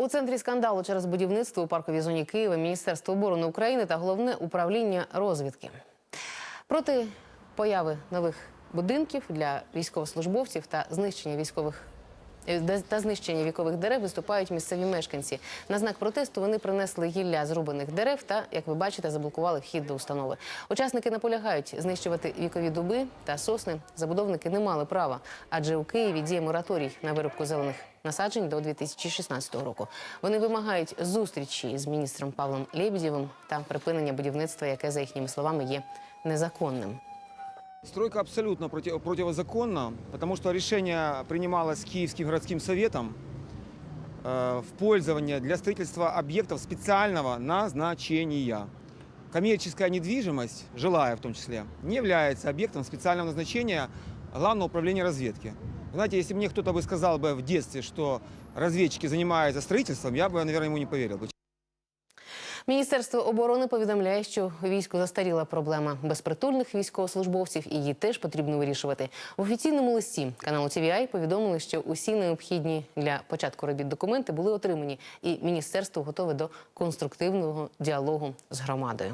У центрі скандалу через будівництво у парковій зоні Києва Міністерство оборони України та головне управління розвідки. Проти появи нових будинків для військовослужбовців та знищення військових та знищення вікових дерев виступають місцеві мешканці. На знак протесту вони принесли гілля зрубаних дерев та, як ви бачите, заблокували вхід до установи. Учасники наполягають знищувати вікові дуби та сосни. Забудовники не мали права, адже у Києві діє мораторій на вирубку зелених насаджень до 2016 року. Вони вимагають зустрічі з міністром Павлом Лебедєвим та припинення будівництва, яке за їхніми словами є незаконним. Стройка абсолютно против- противозаконна, потому что решение принималось Киевским городским советом э, в пользование для строительства объектов специального назначения. Коммерческая недвижимость, жилая в том числе, не является объектом специального назначения Главного управления разведки. Знаете, если мне кто-то бы сказал бы в детстве, что разведчики занимаются строительством, я бы, наверное, ему не поверил. Міністерство оборони повідомляє, що війську застаріла проблема безпритульних військовослужбовців, і її теж потрібно вирішувати. В офіційному листі каналу TVI повідомили, що усі необхідні для початку робіт документи були отримані, і міністерство готове до конструктивного діалогу з громадою.